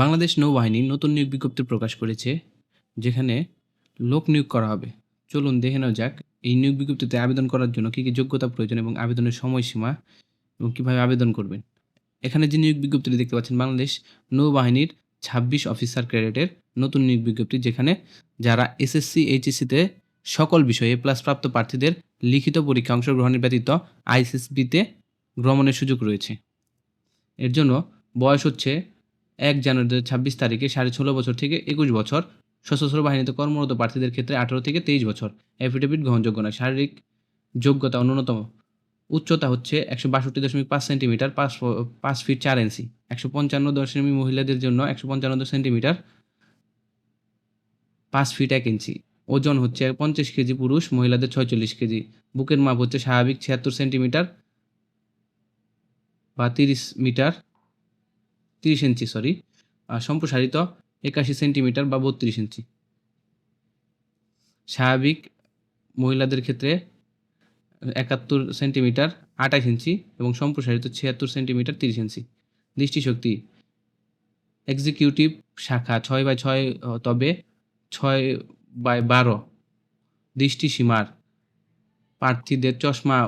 বাংলাদেশ নৌবাহিনী নতুন নিয়োগ বিজ্ঞপ্তি প্রকাশ করেছে, যেখানে লোক নিয়োগ করা হবে। চলুন দেখে নেওয়া যাক, এই নিয়োগ বিজ্ঞপ্তিতে আবেদন করার জন্য কী কী যোগ্যতা প্রয়োজন এবং আবেদনের সময়সীমা এবং কীভাবে আবেদন করবেন। এখানে যে নিয়োগ বিজ্ঞপ্তিটি দেখতে পাচ্ছেন, বাংলাদেশ নৌবাহিনীর ছাব্বিশ অফিসার ক্যাডেটের নতুন নিয়োগ বিজ্ঞপ্তি, যেখানে যারা এসএসসি এইচএসসিতে সকল বিষয়ে প্লাস প্রাপ্ত প্রার্থীদের লিখিত পরীক্ষা অংশগ্রহণের ব্যতীত আইসিএসবিতে ভ্রমণের সুযোগ রয়েছে। এর জন্য বয়স হচ্ছে এক জানুয়ারি দু ছাব্বিশ তারিখে সাড়ে ষোলো বছর থেকে একুশ বছর সশস্ত্র বাহিনীতে কর্মরত প্রার্থীদের ক্ষেত্রে আঠারো থেকে তেইশ বছর। অ্যাফিডেভিট গ্রহণযোগ্য নয়। শারীরিক যোগ্যতা অন্যতম উচ্চতা হচ্ছে একশো বাষট্টি দশমিক পাঁচ সেন্টিমিটার, পাঁচ পাঁচ ফিট চার ইঞ্চি। একশো পঞ্চান্ন দশমিক মহিলাদের জন্য একশো পঞ্চান্ন সেন্টিমিটার, পাঁচ ফিট এক ইঞ্চি। ওজন হচ্ছে পঞ্চাশ কেজি পুরুষ, মহিলাদের ছয়চল্লিশ কেজি। বুকের মাপ হচ্ছে স্বাভাবিক ছিয়াত্তর সেন্টিমিটার বা তিরিশ মিটার। তিরিশ ইঞ্চি সরি সম্প্রসারিত একাশি সেন্টিমিটার বা বত্রিশ ইঞ্চি। স্বাভাবিক মহিলাদের ক্ষেত্রে একাত্তর সেন্টিমিটার আঠাশ ইঞ্চি এবং সম্প্রসারিত ছিয়াত্তর সেন্টিমিটার তিরিশ ইঞ্চি। দৃষ্টিশক্তি এক্সিকিউটিভ শাখা ছয় বাই ছয় তবে ছয় বাই বারো। দৃষ্টিসীমার প্রার্থীদের চশমা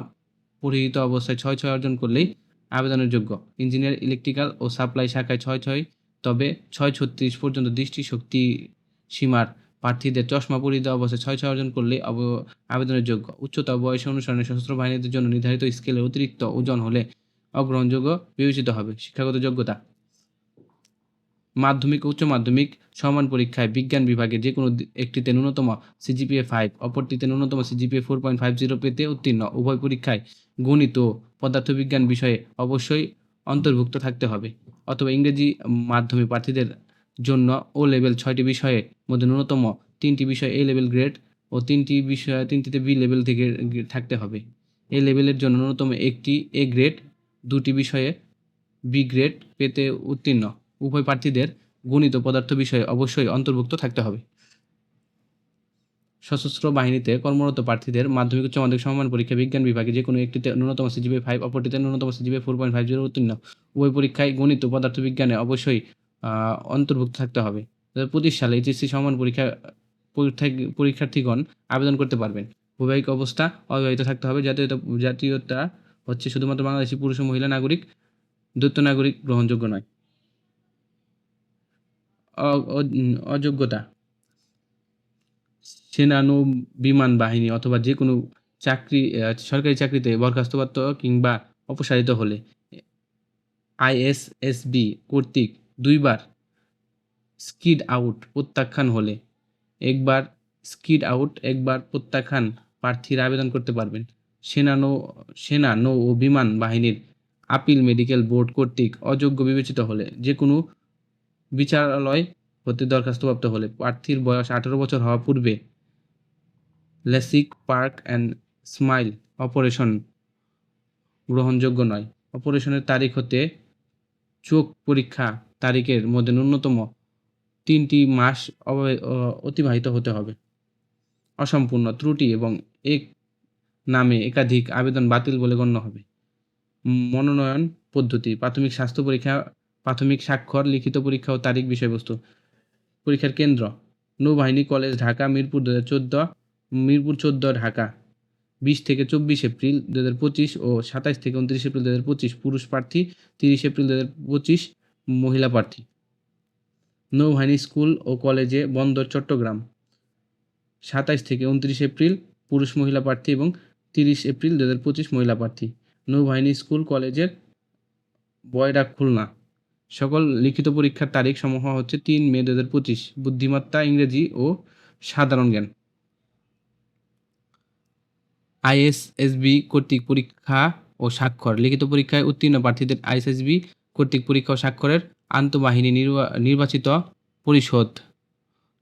পরিহিত অবস্থায় ছয় ছয় অর্জন করলেই আবেদনের যোগ্য। ইঞ্জিনিয়ার ইলেকট্রিক্যাল ও সাপ্লাই শাখায় ছয় ছয়, তবে ছয় ছত্রিশ পর্যন্ত দৃষ্টিশক্তি সীমার প্রার্থীদের চশমা পরিহিত অবস্থায় ছয় ছয় অর্জন করলে আবেদনের যোগ্য। উচ্চতা বয়স অনুসরণে সশস্ত্র বাহিনীদের জন্য নির্ধারিত স্কেলের অতিরিক্ত ওজন হলে অগ্রহণযোগ্য বিবেচিত হবে। শিক্ষাগত যোগ্যতা? মাধ্যমিক ও উচ্চ মাধ্যমিক সমান পরীক্ষায় বিজ্ঞান বিভাগে যে কোনো একটিতে ন্যূনতম সিজিপিএ ফাইভ অপরটিতে ন্যূনতম CGPA four point five zero পেতে উত্তীর্ণ। উভয় পরীক্ষায় গণিত পদার্থবিজ্ঞান বিষয়ে অবশ্যই অন্তর্ভুক্ত থাকতে হবে। অথবা ইংরেজি মাধ্যমে প্রার্থীদের জন্য ও লেভেল ছয়টি বিষয়ের মধ্যে ন্যূনতম তিনটি বিষয় এ লেভেল গ্রেড ও তিনটি বিষয়, তিনটিতে বি লেভেল থেকে থাকতে হবে। এ লেভেলের জন্য ন্যূনতম একটি এ গ্রেড দুটি বিষয়ে বি গ্রেড পেতে উত্তীর্ণ। উভয় প্রার্থীদের গণিত পদার্থ বিষয়ে অবশ্যই অন্তর্ভুক্ত থাকতে হবে। সশস্ত্র বাহিনীতে কর্মরত প্রার্থীদের মাধ্যমিক উচ্চ মাধ্যমিক সমমান পরীক্ষা বিজ্ঞান বিভাগে যে কোনো একটিতে ন্যূনতম সিজিপি ফাইভ অপরটিতে ন্যূনতম CGP four point five zero উত্তীর্ণ। উভয় পরীক্ষায় গণিত ও পদার্থ বিজ্ঞানে অবশ্যই অন্তর্ভুক্ত থাকতে হবে। দু হাজার পঁচিশ সালে এইচএসসি সমান পরীক্ষা পরীক্ষা- পরীক্ষার্থীগণ আবেদন করতে পারবেন। বৈবাহিক অবস্থা অবিবাহিত থাকতে হবে। জাতীয়তা জাতীয়তা হচ্ছে শুধুমাত্র বাংলাদেশি পুরুষ ও মহিলা নাগরিক দ্বৈত নাগরিক গ্রহণযোগ্য নয়। অযোগ্যতা। সেনা নৌ বিমান বাহিনী অথবা যে কোনো চাকরি সরকারি চাকরিতে বরখাস্তপ্রাপ্ত কিংবা অপসারিত হলে আইএসএসবি কর্তৃক দুইবার স্কিড আউট প্রত্যাখ্যান হলে একবার স্কিড আউট, একবার প্রত্যাখ্যান প্রার্থীরা আবেদন করতে পারবেন। সেনা নৌ সেনা, নৌ ও বিমান বাহিনীর আপিল মেডিকেল বোর্ড কর্তৃক অযোগ্য বিবেচিত হলে যে কোনো বিচারালয় হতে দরখাস্তপ্রাপ্ত হলে প্রার্থীর বয়স আঠারো বছর হওয়া পূর্বে LASIK park and smile operation গ্রহণযোগ্য নয়। অপারেশনের তারিখ হতে চোখ পরীক্ষা তারিখের মধ্যে ন্যূনতম তিনটি মাস অতিবাহিত হতে হবে। অসম্পূর্ণ ত্রুটি এবং এক নামে একাধিক আবেদন বাতিল বলে গণ্য হবে। মনোনয়ন পদ্ধতি, প্রাথমিক স্বাস্থ্য পরীক্ষা, প্রাথমিক স্বাক্ষর, লিখিত পরীক্ষা ও তারিখ বিষয়বস্তু। পরীক্ষার কেন্দ্র, নৌবাহিনী কলেজ, ঢাকা, মিরপুর দু হাজার চোদ্দ মিরপুর চোদ্দ, ঢাকা। বিশ থেকে চব্বিশ এপ্রিল দু হাজার পঁচিশ ও সাতাইশ থেকে উনত্রিশ এপ্রিল দু হাজার পঁচিশ পুরুষ প্রার্থী, তিরিশ এপ্রিল দু হাজার পঁচিশ মহিলা প্রার্থী। নৌবাহিনী স্কুল ও কলেজে বন্দর, চট্টগ্রাম। সাতাইশ থেকে উনত্রিশ এপ্রিল পুরুষ মহিলা প্রার্থী এবং তিরিশ এপ্রিল দু হাজার পঁচিশ মহিলা প্রার্থী। নৌবাহিনী স্কুল, কলেজের বয়ডা খুলনা। সকল লিখিত পরীক্ষার তারিখ সমূহ হচ্ছে তিন মে দু হাজার পঁচিশ। বুদ্ধিমত্তা, ইংরেজি ও সাধারণ জ্ঞান। আইএসএসবি কর্তৃক পরীক্ষা ও স্বাক্ষর। লিখিত পরীক্ষায় উত্তীর্ণ প্রার্থীদের আইএসএসবি কর্তৃক পরীক্ষা ও স্বাক্ষরের আন্তঃবাহিনী নির্বা- নির্বাচিত পরিষদ।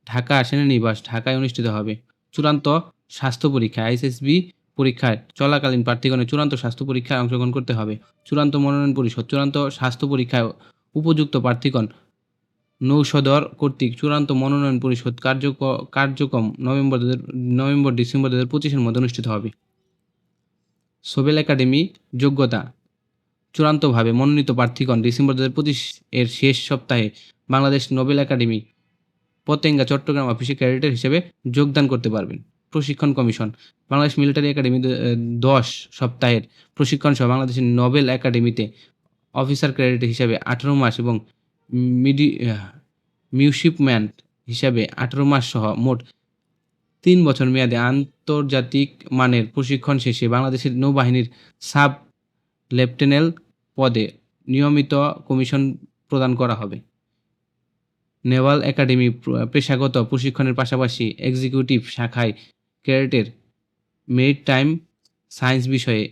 ঢাকা সেনানিবাস ঢাকায় অনুষ্ঠিত হবে। চূড়ান্ত স্বাস্থ্য পরীক্ষা। আইএসএসবি পরীক্ষায় চলাকালীন প্রার্থীগণের চূড়ান্ত স্বাস্থ্য পরীক্ষায় অংশগ্রহণ করতে হবে। চূড়ান্ত মনোনয়ন পরিষদ। চূড়ান্ত স্বাস্থ্য পরীক্ষায় উপযুক্ত প্রার্থীগণ। নৌসদর কর্তৃক চূড়ান্ত মনোনয়ন পরিষদ কার্যক, কার্যক্রম নভেম্বর নভেম্বর, ডিসেম্বর দু হাজার পঁচিশের মধ্যে অনুষ্ঠিত হবে। সোবেল একাডেমি যোগ্যতা। চূড়ান্তভাবে মনোনীত প্রার্থীগণ ডিসেম্বর দু হাজার পঁচিশ এর শেষ সপ্তাহে বাংলাদেশ নোবেল একাডেমি পতেঙ্গা, চট্টগ্রাম অফিসে ক্যাডেটের হিসেবে যোগদান করতে পারবেন। প্রশিক্ষণ কমিশন, বাংলাদেশ মিলিটারি একাডেমি দশ সপ্তাহের প্রশিক্ষণ সহ বাংলাদেশের নোবেল একাডেমিতে অফিসার ক্যাডেট হিসাবে আঠেরো মাস এবং মিডি মিউশিপম্যান হিসাবে আঠেরো মাস সহ মোট তিন বছর মেয়াদে আন্তর্জাতিক মানের প্রশিক্ষণ শেষে বাংলাদেশের নৌবাহিনীর সাব লেফটেন্যাল পদে নিয়মিত কমিশন প্রদান করা হবে। নেভাল একাডেমি পেশাগত প্রশিক্ষণের পাশাপাশি এক্সিকিউটিভ শাখায় ক্যাডেটের মেরিট টাইম সায়েন্স বিষয়ে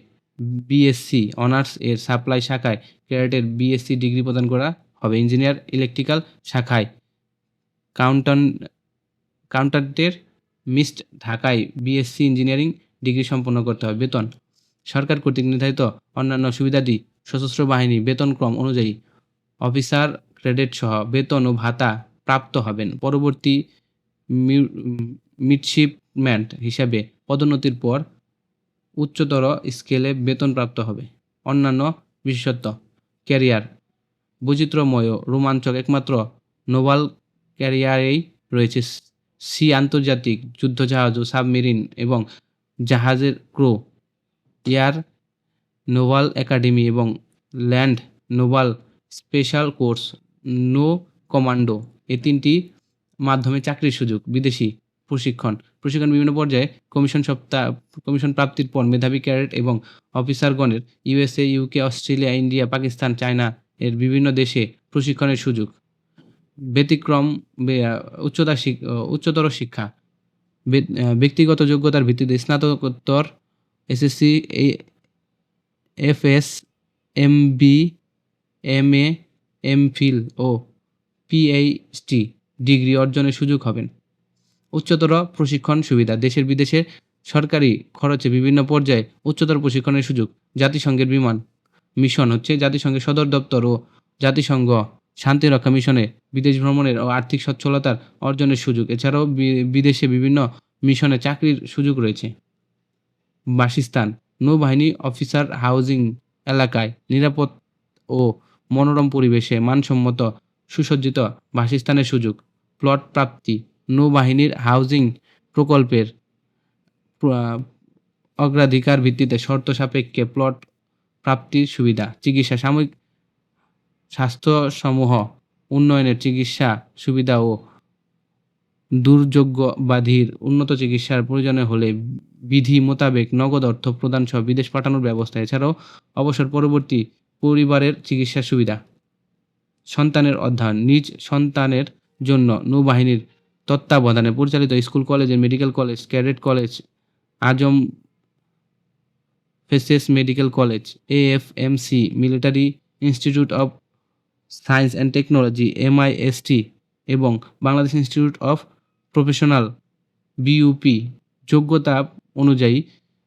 বিএসসি, অনার্স এর সাপ্লাই শাখায় ক্যারেটের বিএসসি ডিগ্রি প্রদান করা হবে। ইঞ্জিনিয়ার ইলেকট্রিক্যাল শাখায় কাউন্টান, কাউন্টান্টের মিসড ঢাকায় বিএসসি ইঞ্জিনিয়ারিং ডিগ্রি সম্পন্ন করতে হবে। বেতন, সরকার কর্তৃক নির্ধারিত অন্যান্য সুবিধাদি সশস্ত্র বাহিনী বেতনক্রম অনুযায়ী অফিসার ক্রেডিট সহ বেতন ও ভাতা প্রাপ্ত হবেন। পরবর্তী মিডশিপম্যান্ট হিসাবে পদোন্নতির পর উচ্চতর স্কেলে বেতন প্রাপ্ত হবে। অন্যান্য বিশেষত্ব, ক্যারিয়ার বৈচিত্র্যময় রোমাঞ্চক একমাত্র নোভাল ক্যারিয়ারেই রয়েছে সি আন্তর্জাতিক যুদ্ধজাহাজ ও সাবমেরিন এবং জাহাজের ক্রু, এয়ার নোভাল একাডেমি এবং ল্যান্ড নোভাল স্পেশাল কোর্স নো কমান্ডো। এ তিনটি মাধ্যমে চাকরির সুযোগ, বিদেশি প্রশিক্ষণ প্রশিক্ষণ বিভিন্ন পর্যায়ে কমিশন সপ্তাহ, কমিশন প্রাপ্তির পর মেধাবী ক্যাডেট এবং অফিসারগণের USA, UK, Australia, India, Pakistan, China এর বিভিন্ন দেশে প্রশিক্ষণের সুযোগ। ব্যতিক্রম, বে- উচ্চতা উচ্চতর শিক্ষা। ব্যক্তিগত যোগ্যতার ভিত্তিতে স্নাতকোত্তর, SSC FS, MB, MA, MPhil ও পিএইচডি ডিগ্রি অর্জনের সুযোগ হবেন। উচ্চতর প্রশিক্ষণ সুবিধা, দেশের বিদেশে সরকারি খরচে বিভিন্ন পর্যায়ে উচ্চতর প্রশিক্ষণের সুযোগ। জাতিসংঘের বিমান, মিশন হচ্ছে জাতিসংঘের সদর দপ্তর ও জাতিসংঘ শান্তিরক্ষা মিশনে বিদেশ ভ্রমণের ও আর্থিক সচ্ছলতার অর্জনের সুযোগ। এছাড়াও বিদেশে বিভিন্ন মিশনে চাকরির সুযোগ রয়েছে। বাসস্থান নৌবাহিনী অফিসার হাউজিং এলাকায় নিরাপদ ও মনোরম পরিবেশে মানসম্মত সুসজ্জিত বাসস্থানের সুযোগ। প্লট প্রাপ্তি, নৌবাহিনীর হাউজিং প্রকল্পের অগ্রাধিকার ভিত্তিতে শর্ত সাপেক্ষে প্লট প্রাপ্তির সুবিধা, চিকিৎসা, সাময়িক স্বাস্থ্যসমূহ, উন্নয়নের চিকিৎসা সুবিধা ও দুর্যোগ্য বাধির উন্নত চিকিৎসার প্রয়োজনে হলে বিধি মোতাবেক নগদ অর্থ প্রদান সহ বিদেশ পাঠানোর ব্যবস্থা। এছাড়াও অবসর পরবর্তী পরিবারের চিকিৎসা সুবিধা। সন্তানের অধ্যয়ন, নিজ সন্তানের জন্য নৌবাহিনীর তত্ত্বাবধানে পরিচালিত স্কুল কলেজের medical college, cadet college, Azam forces medical college, AFMC, military institute of science and technology MIST এবং Bangladesh institute of professional BUP যোগ্যতা অনুযায়ী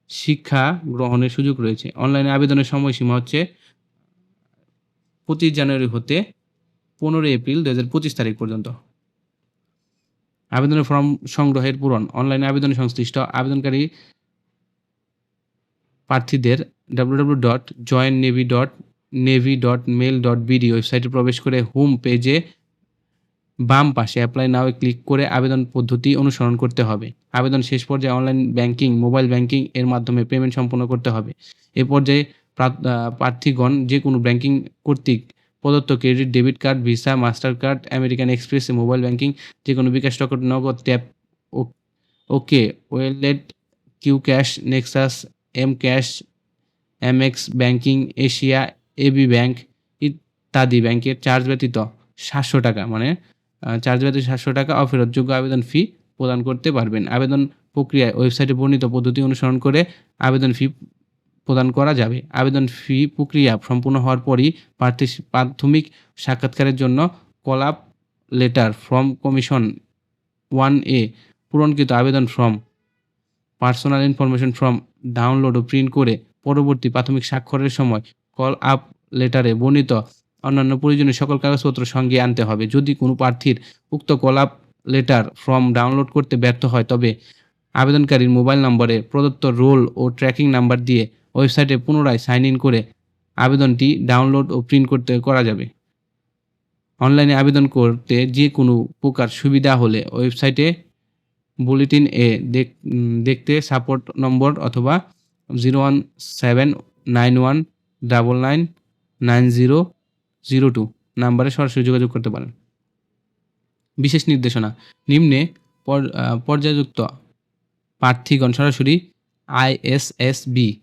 শিক্ষা গ্রহণের সুযোগ রয়েছে। অনলাইনে আবেদনের সময়সীমা হচ্ছে পঁচিশ জানুয়ারি হতে পনেরোই এপ্রিল দু হাজার পঁচিশ তারিখ পর্যন্ত। আবেদনের ফর্ম সংগ্রহের পূরণ। অনলাইনে আবেদনের সংশ্লিষ্ট আবেদনকারী প্রার্থীদের W dot join navy dot navy dot mil dot BD ওয়েবসাইটে প্রবেশ করে হোম পেজে বাম পাশে অ্যাপ্লাই নাও ক্লিক করে আবেদন পদ্ধতি অনুসরণ করতে হবে। আবেদন শেষ পর্যায়ে অনলাইন ব্যাংকিং মোবাইল ব্যাংকিং এর মাধ্যমে পেমেন্ট সম্পন্ন করতে হবে। এ পর্যায়ে প্রা- প্রার্থীগণ যে কোনো ব্যাংকিং কর্তৃক প্রদত্ত credit debit card Visa Mastercard American Express mobile banking যে কোনো bKash টকট Nagad tap okay wallet Q cash Nexus M cash M X banking Asia AB bank ইত্যাদি ব্যাংকের চার্জ ব্যতীত সাতশো টাকা মানে চার্জ ব্যতীত সাতশো টাকা অফেরতযোগ্য আবেদন ফি প্রদান করতে পারবেন। আবেদন প্রক্রিয়ায় ওয়েবসাইটে বর্ণিত পদ্ধতি অনুসরণ করে আবেদন ফি প্রদান করা যাবে। আবেদন ফি প্রক্রিয়া সম্পূর্ণ হওয়ার পরই প্রার্থী প্রাথমিক সাক্ষাৎকারের জন্য call up letter from commission one A পূরণকৃত আবেদন form personal information form download ও প্রিন্ট করে পরবর্তী প্রাথমিক স্বাক্ষরের সময় কল আপ লেটারে বর্ণিত অন্যান্য প্রয়োজনীয় সকল কাগজপত্র সঙ্গে আনতে হবে। যদি কোনো প্রার্থীর উক্ত call up letter form download করতে ব্যর্থ হয়, তবে আবেদনকারীর মোবাইল নম্বরে প্রদত্ত রোল ও ট্র্যাকিং নাম্বার দিয়ে ওয়েবসাইটে পুনরায় সাইন ইন করে আবেদনটি ডাউনলোড ও প্রিন্ট করতে করা যাবে। অনলাইনে আবেদন করতে যে কোনো প্রকার সুবিধা হলে ওয়েবসাইটে বুলেটিন এ দেখ দেখতে সাপোর্ট নম্বর অথবা zero one seven nine one double nine nine zero zero two নাম্বারে সরাসরি যোগাযোগ করতে পারেন। বিশেষ নির্দেশনা, নিম্নে পর- পর্যায়যুক্ত প্রার্থীগণ সরাসরি আইএসএসবি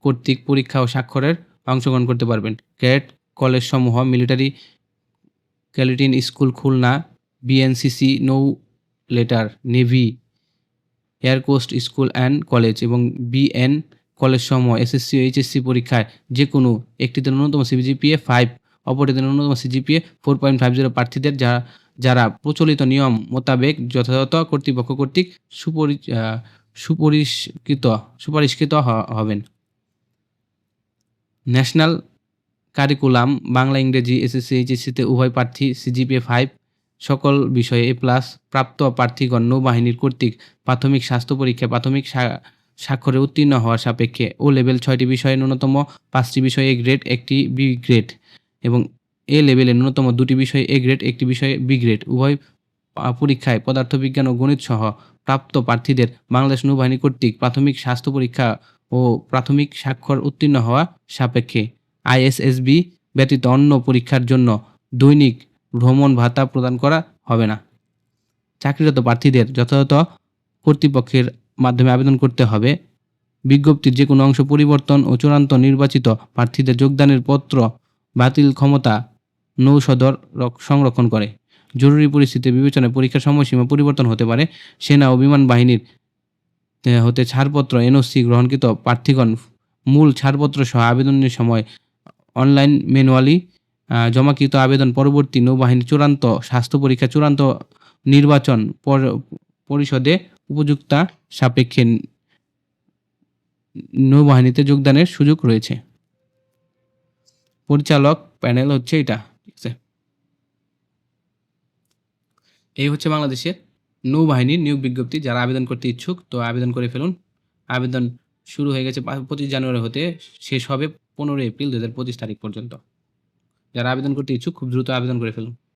কর্তৃক পরীক্ষা ও স্বাক্ষরের অংশগ্রহণ করতে পারবেন। ক্যাডেট কলেজ সমূহ মিলিটারি, ক্যালিটিন স্কুল, খুলনা, বিএনসিসি, নৌ letter, navy air coast school and college এবং বিএন কলেজ সমূহ এসএসসি ও এইচএসসি পরীক্ষায় যে কোনো একটিতে ন্যূনতম সিজিপিএ ফাইভ অপরটিতে ন্যূনতম CGPA four point five zero প্রার্থীদের যারা যারা প্রচলিত নিয়ম মোতাবেক যথাযথ কর্তৃপক্ষ কর্তৃক সুপরি সুপরিষ্কৃত সুপারিশকৃত হ- হবেন। ন্যাশনাল কারিকুলাম, বাংলা, ইংরেজি এসএসসি এইচএসসিতে উভয় প্রার্থী সিজিপিএ ফাইভ সকল বিষয়ে এ প্লাস প্রাপ্ত প্রার্থীগণ নৌবাহিনীর কর্তৃক প্রাথমিক স্বাস্থ্য পরীক্ষায় প্রাথমিক স্বাক্ষরে উত্তীর্ণ হওয়ার সাপেক্ষে ও লেভেল ছয়টি বিষয়ে ন্যূনতম পাঁচটি বিষয়ে এ গ্রেড, একটি বি গ্রেড এবং এ লেভেলে ন্যূনতম দুটি বিষয়ে এ গ্রেড, একটি বিষয়ে বি গ্রেড। উভয় পরীক্ষায় পদার্থবিজ্ঞান ও গণিত সহ প্রাপ্ত প্রার্থীদের বাংলাদেশ নৌবাহিনী কর্তৃক প্রাথমিক স্বাস্থ্য পরীক্ষা ও প্রাথমিক স্বাক্ষর উত্তীর্ণ হওয়া সাপেক্ষে আইএসএসবি ব্যতীত অন্য পরীক্ষার জন্য দৈনিক ভ্রমণ ভাতা প্রদান করা হবে না। চাকরিরত প্রার্থীদের যথাযথ কর্তৃপক্ষের মাধ্যমে আবেদন করতে হবে। বিজ্ঞপ্তির যে কোনো অংশ পরিবর্তন ও চূড়ান্ত নির্বাচিত প্রার্থীদের যোগদানের পত্র বাতিল ক্ষমতা নৌসদর রক- সংরক্ষণ করে। জরুরি পরিস্থিতি বিবেচনায় পরীক্ষার সময়সীমা পরিবর্তন হতে পারে। সেনা ও বিমান বাহিনীর হতে ছাড়পত্র, এনওসি গ্রহণকৃত প্রার্থীগণ মূল ছাড়পত্র সহ আবেদনের সময় অনলাইন ম্যানুয়ালি জমাকৃত আবেদন পরবর্তী নৌবাহিনী চূড়ান্ত স্বাস্থ্য পরীক্ষা, চূড়ান্ত নির্বাচন পর- পরিষদে উপযুক্তা সাপেক্ষে নৌবাহিনীতে যোগদানের সুযোগ রয়েছে। পরিচালক প্যানেল হচ্ছে এটা, ঠিক আছে? এই হচ্ছে বাংলাদেশের নৌবাহিনীর নিয়োগ বিজ্ঞপ্তি। যারা আবেদন করতে ইচ্ছুক, তো আবেদন করে ফেলুন। আবেদন শুরু হয়ে গেছে পঁচিশ জানুয়ারি হতে, শেষ হবে পনেরোই এপ্রিল দু হাজার পঁচিশ তারিখ পর্যন্ত। যারা আবেদন করতে ইচ্ছুক, খুব দ্রুত আবেদন করে ফেলুন।